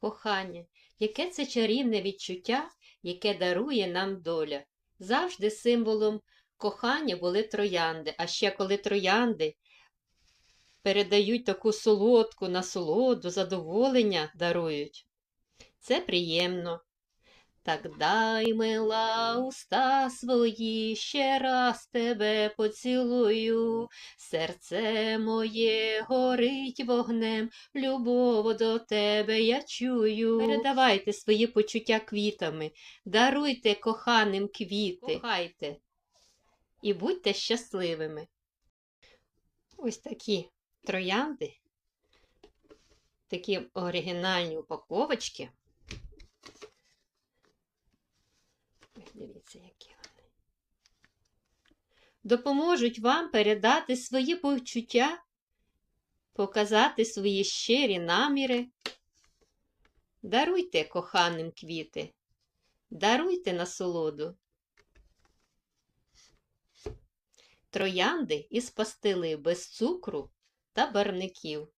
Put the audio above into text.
Кохання, яке це чарівне відчуття, яке дарує нам доля. Завжди символом кохання були троянди, а ще коли троянди передають таку солодку насолоду, задоволення дарують. Це приємно. Так дай, мила, уста свої, ще раз тебе поцілую. Серце моє горить вогнем, любов до тебе я чую. Передавайте свої почуття квітами, даруйте коханим квіти, кохайте і будьте щасливими. Ось такі троянди, такі оригінальні упаковочки. Ось Дивіться, які вони. Допоможуть вам передати свої почуття, показати свої щирі наміри. Даруйте коханим квіти, даруйте насолоду. Троянди із пастили без цукру та барників.